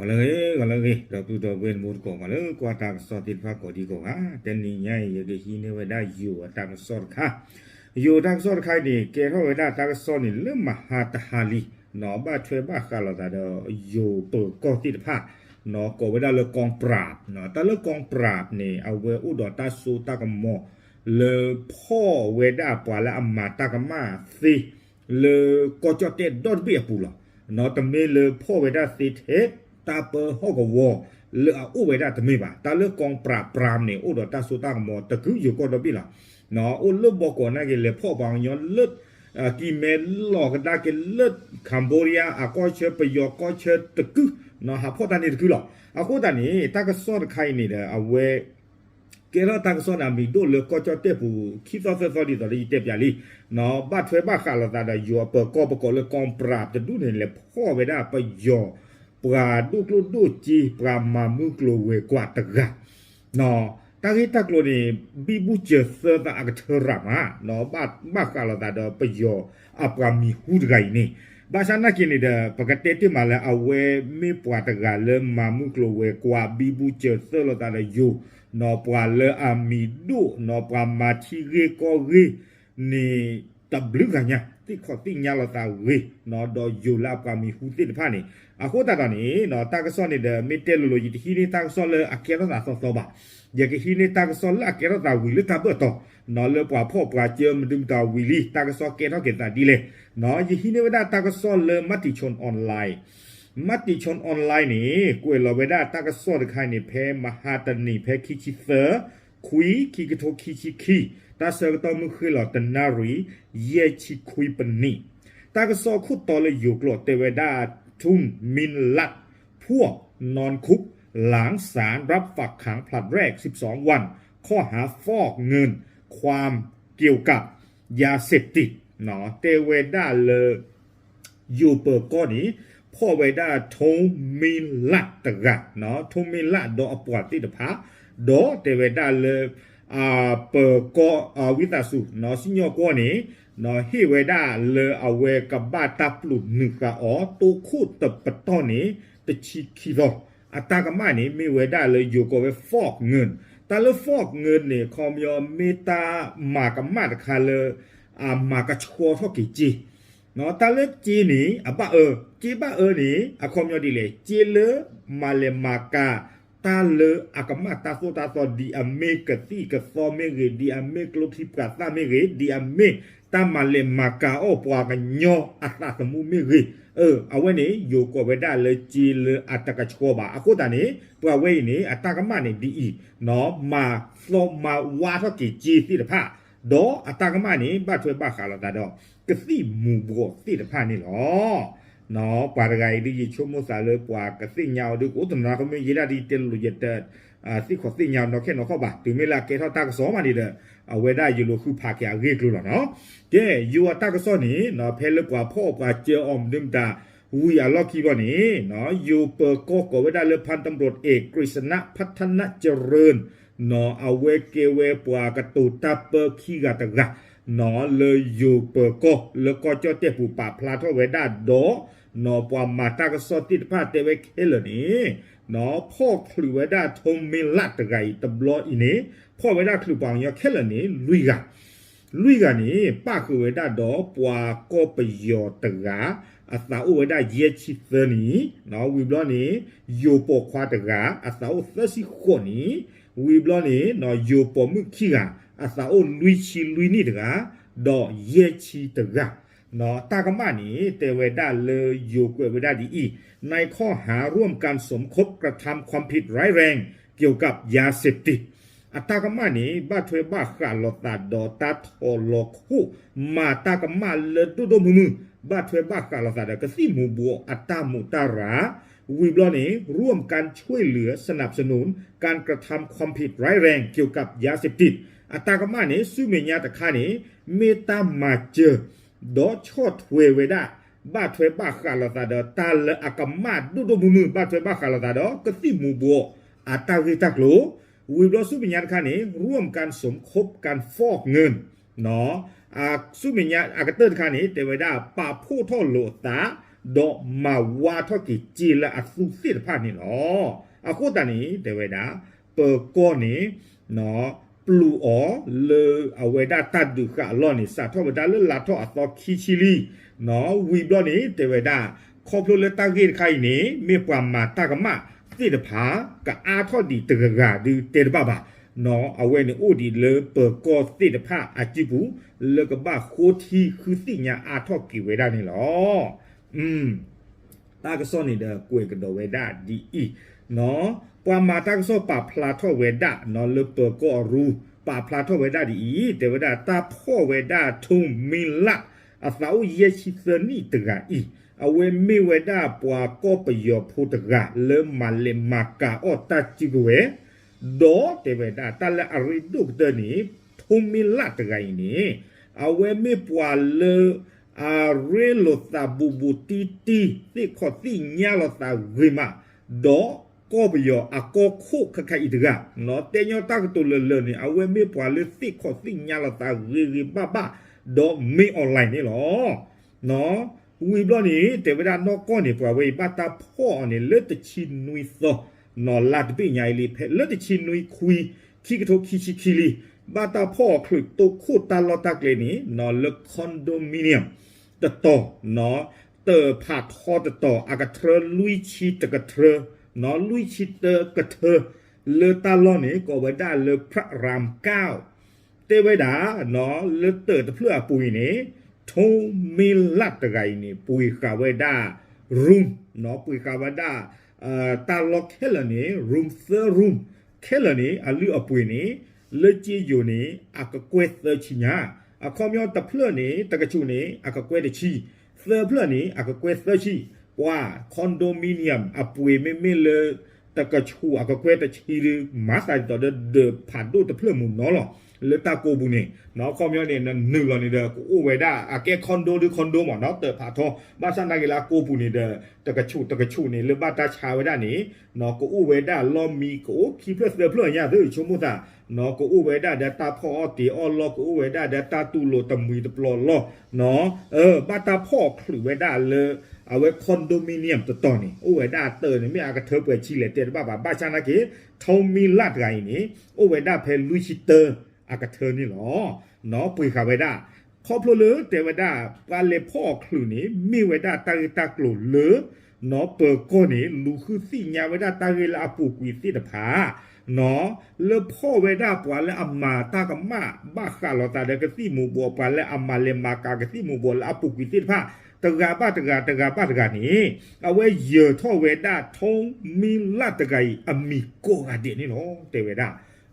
Oleh oleh do tu do ben mur ko ngale ko ta so ti pha ko di ko ha ten ni nyai ye ke hi ne we da yu ta so kha yu ta so kha ni ke ho we da ta so ni le ma ha ta ha li no ba thwe ba kha la da do yu to ko ti pha နော်ကိုဝဒလကောင်ပရာနော်တလကောင်ပရာနေအဝဲဥဒတာဆူတကမောလေဖောဝဒပွာလာအမတကမသိလေကိုချတဲ့ဒတ်ဘီပူလာနော်တမေလေဖောဝဒသိတဲ့ တာပဟောကဝလေဥဝဒတမေပါတလကောင်ပရာပရမ်နေဥဒတာဆူတကမောတကူယူကိုဒဘီလာနော်ဥလဘကောနာကလေဖောပောင်ယောလွတ်ကီမဲလောကဒါကလွတ်ကမ်ဘောဒီးယားအကောချေပယောကောချေတကူနော်ဟာဖော်တန်နေတကူလောအခုတန်နေတကဆော့ခိုင်နေတဲ့အဝဲကဲတော့တကဆော့နာမီတို့လေကောချတက်ပူခိသောသသောဒီတော်ဒီတက်ပြလီနော်ဘတ်ထွဲဘခါလာတာယောပကောပကောလေကွန်ပရာတဒုနေလေဖော်ဝဲတာပယော ပရာဒုကလုဒုချီပရာမမှုကလိုဝဲကွာတကနော်တကိတကလိုနေဘီဘူချေသတာအကထရမနော်ဘတ်ဘခါလာတာပယောအပရာမီဟူဒဂိုင်နေဘာသာနာကိနေဒပကတဲ့တိမလာအဝဲမေပွားတကလမမှုကလိုဝဲကွာဘီဘူချေသလတာလေယိုနော်ပွာလအမီဒုနော်ပွာမာချီရေကိုရီနေ တဘလူကညာတိခေါတိညာလတာဝေနော်ဒေါ်ယူလာပမီဟူတိတဖာနေအခုတတနေနော်တာကစောနေတဲ့မီတဲလိုလိုယီတီနေတာကစောလအကေရတာစောစောပါယကဟီနေတာကစောလအကေရတာဝီလတာဘတော့နော်လေပွာဖောပွာကျဲမဒုံတာဝီလီတာကစောကေတော့ကေတာဒီလေနော်ယဟီနေဝဒတာကစောလေမတ်တီချွန်အွန်လိုင်းမတ်တီချွန်အွန်လိုင်းနေကွေလောဝဒတာကစောတခိုင်နေဖဲမဟာတနီဖဲခိချိသခွီခိကတိုခိချိခီ ตาเสกตอมือคือหลอดนารีเยชิคุยปนีตากโซคุตอเลยอยู่กลดเตเวดาทุ่มมินลักพวกนอนคุก หลังศาลรับฝักขังผลัดแรก 12 วัน ข้อหาฟอกเงิน ความเกี่ยวกับยาเสพติดเนาะเตเวดาเลยอยู่เปิดก้อนนี้พ่อเวดาทูมินลักตะกะเนาะทูมินลัดดอปวดติดพะดอเตเวดาเลย အာပကောအဝိတဆုနော်စညောကောနေနော်ဟေဝေဒာလေအဝေကဘာတပလုနိကာအောတုခုတပတောနေတချိခီရောအတာကမနေမေဝေဒာလေယိုကောဝေဖော့ငွန်းတလဖော့ငွန်းနေခေါမယောမေတာမာကမတ်ခါလေအာမာကချောဖော့ကီချီနော်တလက်ချီနေအပအေချီပအေနေအခေါမယောဒီလေချီလေမာလေမာကာ တာလေအကမတာဆိုတာဆိုဒီအမေကတိကသောမေဂေဒီအမေကလုတိပကတာမေဂေဒီအမေတမလေမကာအောပွားကညောအသသမူမေရီเออအဝဲနေယိုကိုဝဒလေဂျီလအတကချောပါအခုတနေပွားဝဲနေအတကမနေဒီနော်မာဖလောမာဝါထကီဂျီတိတဖဒေါ်အတကမနေဘတ်ထွဲဘခါလာတာတော့ကတိမူဘောတိတဖနေလော နော်ပါရဂိုင်ဒီချုံမစာလေပွားကတိညောက်ဒီကိုတနာကမေရဒီတဲလူရတဲ့အာတိခတိညောက်နော်ခဲနော်ခောပါဒီမေလာကေထောတာကစောမနေတဲ့ဝေဒယူလိုခုဖာကရရေကလို့နော်ကဲယူအတကစောနေနော်ဖဲလကွာဖောကွာเจออมดิมตาဝီအလော့ကီဘောနေနော်ယူပကောကဝဒလพันตำรวจเอกกฤษณะพัฒนเจริญနော်အဝဲကေဝဲပွာကတူတပ်ပခိကတကနော်လေယူပကောလေကောချတဲ့ပူပါဖလာထဝဲဒါဒေါ နော်ပွာမာတာကစောတိတဖတ်တဲ့ဝဲခဲလနေနော်ဖော့ခလူဝဲဒါထုံမင်လတ်တကைတဘလော့အင်းနေဖော့ဝဲဒါခလူပောင်ရခဲလနေလူကလူကနေပကဝဲဒါတော့ပွာကောပယောတကအသာဥဝဒယေချိသနီနော်ဝီဘလနီယိုပေါ်ခွာတကအသာဥသစီခွန်နီဝီဘလနီနော်ယိုပေါ်မှုခိကအသာဥလူချီလူနီတကတော့ယေချိတက နော်ตากมะนี่เตเวดาเลโยกเวดาดีอีในข้อหาร่วมกันสมคบกระทำความผิดร้ายแรง เกี่ยวกับยาเสพติดอัตากมะนี่บาถวยบาขาลอตาดอตาทอลอคูมาตากมะเลตุดมุมือบ้าถวยบาขาลอตาดกสิมูบัวอัตตามุตาราวีบลอนี้ร่วมกันช่วยเหลือสนับสนุน การกระทำความผิดร้ายแรงเกี่ยวกับยาเสพติดอัตากมะนี่สุเมญาตะคานีเมตามาเจอ ดอชดเวเวดาบาทเวบาคาลาตาดอตาลอากามาดูดูมือมือบาทเวบาคาลาตาดอกติมูบัวอาตาริตักโลวิบลอสุบิญญาคานี้ร่วมกันสมคบการฟอกเงินเนาะอาสุบิญญาอากาเตอร์คานี้เตเวดาปาผู้ท่อโลตาดอมาวาท่อกิจีละอสุสิทธพานี่เนาะอาโคตานี้เตเวดาเปอร์กอนี้เนาะ လာထောအသောခီချီလီနော်ဝီဘလောနေတေဝဒါခေါပလိုလတဂေခိုင်နေမေပွာမာတကမစစ်တဖာကအားထော့ဒီတကကဒီတေတပပါနော်အဝဲနေအိုဒီလေပေကောစစ်တဖာအကြည့်ဘူးလေကဘာခိုတီခုစီညာအားထော့ကီဝေဒနေလောอืม ตากซ้อนนี่เด้อกวยกระโดเวดาดีอีเนาะปวามาตากซ้อปาพลาทอเวดาเนาะเลเปก็รู้ปา နော်ပွာမာတာကဆိုပါဖလာထောဝေဒနော်လုပကောရူပါဖလာထောဝေဒဒီဤတေဝဒတာဖောဝေဒထုံမင်လအသာဦးယေရှိသနီတကဤအဝေမေဝေဒပွာကောပယောဖုတကလေမလေမကာအောတတိကွေဒေါ်တေဝဒတလအရိဒုဒနီထုံမင်လတကဤနီအဝေမေပွာလေအာရေလောတာဘူဘူတီတီသိခောတိညာလောတာဂိမဒေါ် ကောဘယောအကောခုခခိုင်ဒကနော်တေညောတကတူလလနေအဝဲမေပွာလေသိခောသိညာလတာရီရီဘဘဒေါ်မေအွန်လိုင်းနေလောနော်ဝီဘလနေတေဝဒနောကောနေပွာဝေပတာဖောနေလက်တချီနွီသောနော်လတ်ပညာလေးဖဲလက်တချီနွီခွီခိကထိုခိချီခီလီဘတာဖောခလုတုခုတာလတာကလေနေနော်လကွန်ဒိုမီနီယမ်တတော်နော်တေဖာထောတတော်အကထရလူချီတကထရ နော်လူချစ်တကထလေတာလောနေကောဝဒါလေဖရရမ်ကောက်တေဝဒါနော်လေတတဖလအပူနေထုံမီလတ်တကိုင်နေပူခဝဒါရုံနော်ပူခဝဒါအာတာလောခဲလနေရုံသရုံခဲလနေအလူအပူနေလေချီယိုနေအကကွဲသချညာအခေါ်မျိုးတဖလနေတကချုနေအကကွဲတချီသဖလနေအကကွဲသချီ กว่าคอนโดมิเนียมอปุยไม่ไม่เลยตะกะชูอากะเควตะชีหรือมาสายต่อเดเดผ่านดูตะเพื่อมุนเนาะหรอเลตาโกบุนี่เนาะข้อมีเนี่ยนั่นหนึ่งเราเนี่ยเดกูอู้ไว้ได้อาแกคอนโดหรือคอนโดหมอเนาะเตอผ่าทอบ้านสันดากีฬาโกบุนี่เดตะกะชูตะกะชูนี่หรือบ้านตาชาไว้ได้นี่เนาะกูอู้ไว้ได้ลอมมีกูคีเพื่อเดเพื่อเนี่ยซื้อชมุตาเนาะกูอู้ไว้ได้เดตาพ่อตีออลอกูอู้ไว้ได้เดตาตูโลตะมุยตะปลอลอเนาะเออบ้านตาพ่อขลุ่ยไว้ได้เลย အဝဲကွန်ဒိုမီနီယမ်တတော်နေအိုဝဲဒါတော်နေမြအကထပ်ပဲချီလေတဲ့ဘာဘာဘာချနာကေထုံမီလတ်ကိုင်းနေအိုဝဲဒါဖဲလူချီတအကထနေလောနော်ပွေခဝဲဒါခေါပလိုလေတေဝဒါပါလေဖောခလူနေမိဝဲဒါတာတာကလိုလေနော်ပကောနေလူခုစီညာဝဲဒါတာရလာပူကွီတိတဖာနော်လေဖောဝဲဒါပွာလေအမတာကမဘာခါလောတာဒကတိမူဘောပါလေအမလေမာကာကတိမူဘောလာပူကွီတိတဖာ တကပါတကတကပါတကနီအဝဲယေထောဝေဒထုံမီလတ်တကီအမီကိုကတဲ့နီနော်တေဝေဒ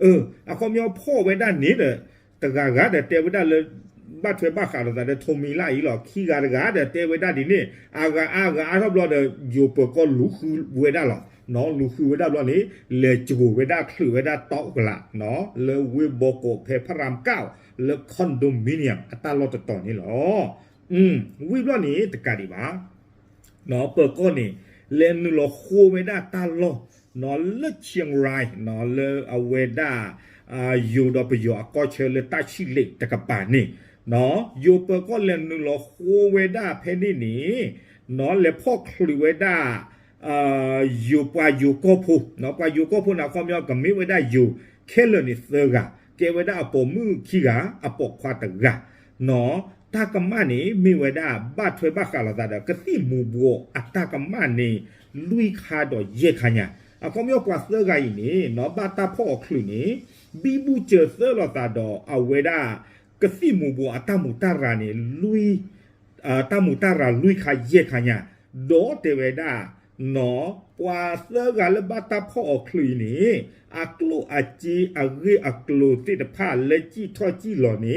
เออအခေါမျိုးพ่อဝေဒနေတဲ့တကကတဲ့တေဝေဒလေဘာထွေဘာခါတော့တဲ့ထုံမီလာဤလောခီကရကတဲ့တေဝေဒဒီနေအာကအာကအာတော့ဘလို့တဲ့ယိုပကောလူခူဝေဒလောနော်လူခူဝေဒဘလို့လေလေဂျူဝေဒခလူဝေဒတောက်ကလာနော်လေဝေဘောကိုဖေဖရမ်ကောက်လေကွန်ဒိုမီနီယမ်အတလောတတော်နီလော อืมวิบลอนี่ตะกะดิบาเนาะเปิดก้อนนี่เลนโลโคเวดาตาโลเนาะเลเชียงรายเนาะเลอเวดาอ่ายูดอปยอก็เชเลตาชิเล็กตะกะปานี่เนาะยูเปิดก้อนเลนโลโคเวดาเพนี่นี่เนาะเลพ่อคลิเวดาอ่ายูปายูโกพูเนาะปายูโกพูนะความยอกับมิเวดายูเคลนี่เซกะเกเวดาอปมือขี้กะอปควาตะกะเนาะ ตากมะนี่มีเวดาบาถวยบาคาลาดากะติมูบัวอัตากมะนี่ลุยคาดอเยขะญะအကောင်မျိုးကွာစဂိုင်းနေ နော်ဘာတာဖော့ခလူနေဘီဘူးချေဆလတာတော့အဝေဒာကစီမူဘူအတမူတရာနေလူီအတမူတရာလူခါယေခ ညာဒေါ်တေဝေဒာနော်ပွာစဂလဘတာဖော့ခလူနေအကလုအချီအဂေအကလုတိတဖာလက်ကြည့်ထော့ကြည့်လောနေ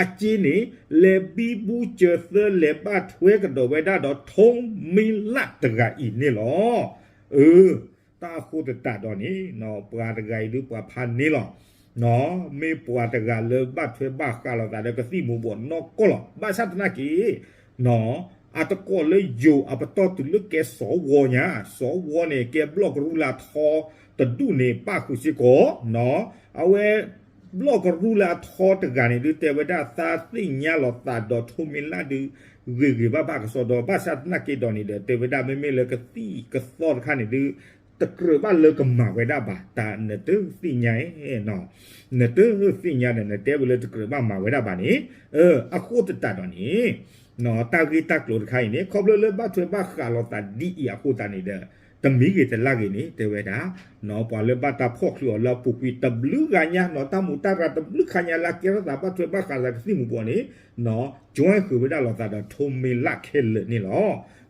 အချီနေလေဘီဘူးချေဆလေဘတ်ဝဲကတော့ဝေဒာတော့ထုံမီလတ်တကဤနေလောเออ ตาคูตตาดอนี่เนาะปวาตะไกหรือปวาพันนี่หรอเนาะไม่ปวาตะกาเลบัดเฟบากาลตาเดกสิมูบ่เนาะก็หรอบาสัตนากีเนาะ อาตะกอเลยอยู่อาปตอตุลึกแกสวเนี่ยสวเนี่ยแกบล็อกรูลาทอตะดูเนี่ยป้าคุสิโกเนาะเอาเวบล็อกรูลาทอตะกันเนี่ยดูแต่ว่าดาตาสิญาหลอตาดอทุมิลาดูรีรีบ้าบ้ากสอดอบ้าสัตนักเกดอนี่เดแต่ว่าดาไม่เมเลกตีกสอดคันเนี่ยดูตะเกลือบ้านเลกมาไว้ได้บ่าตาเนตึสิญาเอ้เนาะเนตึสิญาเนี่ยเตเวเลตะเกลือบ้านมาไว้ได้บ่านี่เอออะโคตะตาดอนี่ နော်တာဂီတက်လို့ခိုင်းနေခေါပလလေဘတ်ထွေဘခါလောတာဒီအခုတနေတဲ့တမီကြီးတလာကြီးနေတေဝဒနော်ပွာလေဘတ်တာဖောက်လို့လာပုကွီတဘလူကညာနော်တမှုတာရတဘလူခညာလာကေရတာဘတ်ထွေဘခါလာစီမှုပေါ်နေနော် join ခုဝဒလောတာထုံမီလက်ခဲလေနေလော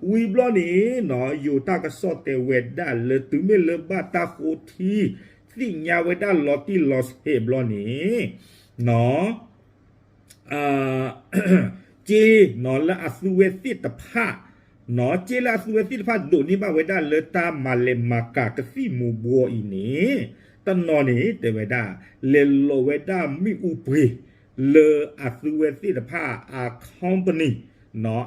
ဝီဘလနီနော်ယူတာကစော့တေဝဒလေတူမီလေဘတ်တာခိုတီသိညာဝဒလော်တီလော့ဟေဘလနီနော်အာ เจนอละอสุเวสิตภาเนาะเจละอสุเวสิตภาโดนี่บาเวดาเลตามาเลมากากะสิมูบัวอีนี่ตะนอนี่เตเวดาเลโลเวดามิอุปรีเลอสุเวสิตภาอาคอมพานีเนาะ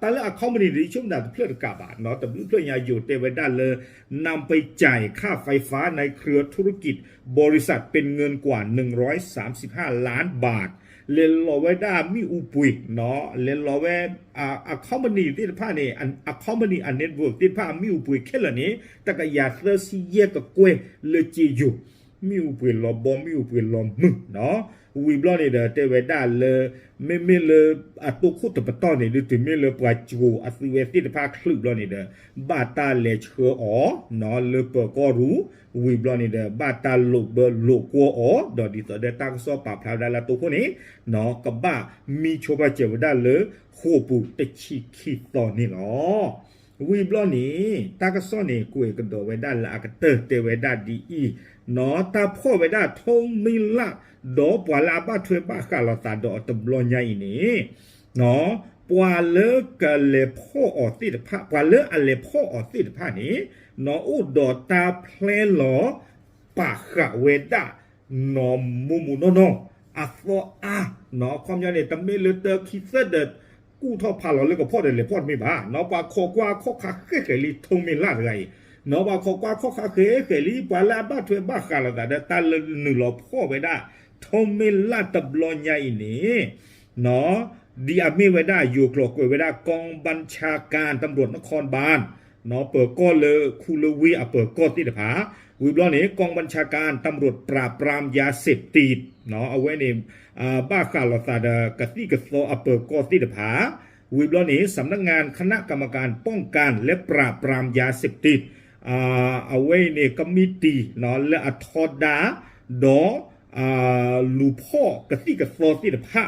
ตะละอาคอมพานีดิชุมดาเพลกะบาเนาะตะเพลยาอยู่เตเวดาเลนำไปจ่ายค่าไฟฟ้าในเครือธุรกิจ บริษัทเป็นเงินกว่า 135 ล้านบาท เลนลอเวด้ามีอุปุยเนาะเลนลอเวอ่าอะคอมพานีที่ผ้านี่อันอะคอมพานีอันเน็ตเวิร์กที่ผ้ามีอุปุยแค่ละนี้ตะกะยาเซอร์ซีเยกะกวยเลจีอยู่มีอุปุยลอบอมีอุปุยลอมึเนาะวีบลอนี่เดเตเวด้าเลเมเมเลอะตุคุตะปะตอนี่ดิติเมเลปวาจูอะ ဝီဘလော့နေတဲ့တေဝဒါလေမေမေလေအတုခုတပတော်နေတူမေလေပွားချူအစီဝဲတိတဖာခလုဘလော့နေတဲ့ဘာတာလေချေအောနော်လေပကောရူဝီဘလော့နေတဲ့ဘာတာလုဘလုကောအောဒေါ်ဒီတဒတက်ဆောပါဖလာဒါလာတုခုနေနော်ကဘာမီချိုဘချေဝဒါလေခိုပူတချီခီတော်နေလောဝီဘလော့နေတာကဆောနေကိုယ်ကတော့ဝဲဒါလာကတဲတေဝဒါဒီအီ နော်တာဖောဝဒထုံမီလာဒေါ်ပွာလာဘထွေပါခလာတာဒေါ်တဘလညိုင်းနေနော်ပွာလေကလေဖောအတိတဖပွာလေအလေဖောအတိတဖနေနော်ဥဒေါ်တာဖလဲလောပါခဝဒနော်မူမူနော်နော်အဖောအာနော်ကွန်မြနေတမေလတခိစဒတ် นาะว่าข้อกว่าข้อขาเขยเคยลีปาลาบ้าถวยบ้าขาลาเดาตาลหนึ่หลอพ่อไปได้ทอมเมลาตับลอนใหญ่นี่เนาะดีอามีไว้ได้อยู่กรอกไว้ได้กองบัญชาการตำรวจนครบาลเนาะเปิดก้อนเลยคูลวีอะเปิดก้อนที่เดผาวิบล้อนี้กองบัญชาการตำรวจปราบปรามยาเสพติดเนาะเอาไว้ในบ้าขาลซาดกะซี่กะโซอะเปิดก้อนที่เดผาวิบล้อนี้สำนักงานคณะกรรมการป้องกันและปราบปรามยาเสพติด อ่าเอาไว้ในคอมมิตี้เนาะและอัทอดาดออ่าลูพ่อกะติกะโซติดผา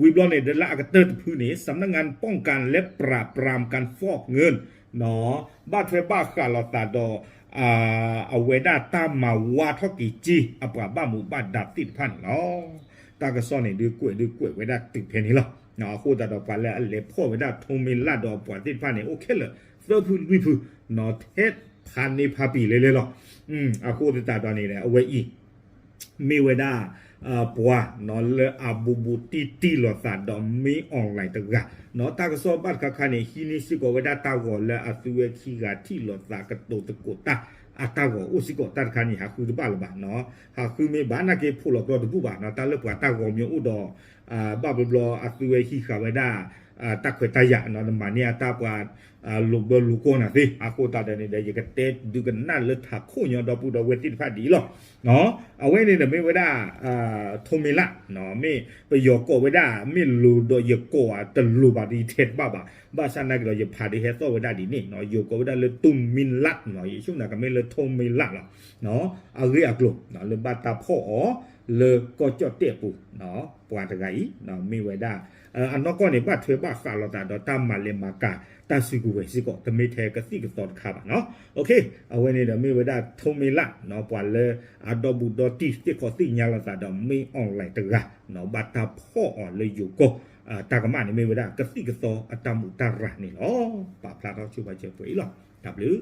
วิบลอนเนเดละกเตอร์พื้นนี้สำนักงานป้องกันและปราบปรามการฟอกเงินเนาะบ้านเทบ้าคาลอตาดออ่าเอาเวดาตามมาวาทอกิจีอปะบ้าหมู่บ้านดับติดพันเนาะตากระซ่อนนี่ดือกล้วยดือกล้วยเวดาติดเพนี่หรอเนาะโคตาดอกปาแล้วเลพ่อเวดาทงมิลาดอกปวดติดพันนี่โอเคเลยเซอร์พูวิพูเนาะเทศ พันนี่พาปีเลยเลยหรออืมอาโคตาตอนนี้แหละเอาไว้อี มีเวดาอ่าปัวนอเลอาบูบูตีตีลอซาดอมมีออนไลน์ตะกะเนาะตากะซอบัดคาคานี่ฮีนิสิโกเวดาตากอเลอาซุเวคีกาที่ลอซากะโตตะโกตาอาตากออุสิโกตัดคานี่หาคือตะบะละบะเนาะหาคือเมบานาเกพูลอตอ tak kwe taya no na mani ata pa lu bo lu ko na si aku ta de ni de ye te du ga na le tha khu nyo do pu do we ti pha di lo no a we ni de me we da a tho mi la no me pe yo ko we da me lu do ye ko a te lu ba di the ba ba ba sa na ga ye pha di he so we da di ni no yo ko we da le tum min la no ye shu na ga me le tho mi la lo no a ge a glo no le ba ta pho le ko cho te pu no ปวดไงเนาะมีไว้ได้ မေပယောကိုဝဒမေလူဒယကိုအတလူပါဒီထက်ပါပါဘာစနာကရဖာဒီဟဲတော့ဝဒဒီနေနော်ယောကိုဝဒလေတုံမင်လာနော်ယေရှုနာကမေလေထုံမီလာနော်အရေအကလုနော်လေဘတာဖောလေကိုကြတဲ့ပူနော်ပွာတကကြီးနော်မေဝဒအနောကောနေပတ်ထွေပါခါလတာတော့တမလေမကာတဆီကူဝဲစီကောတမေထဲကစီကတော့ခါပါနော်โอเคအဝဲနေတော့မေဝဒထုံမီလာနော်ပွာလေအဒဘူဒတိစတိကောစီညာလာတာတော့မေအွန်လိုင်းတကနော်ဘတာဖောအလေယူကိုအာတကမနေမေဝဒကစီကတော့အတမှုတရနေလောပါဖလာတော့ချူပါချက်ပွေလော W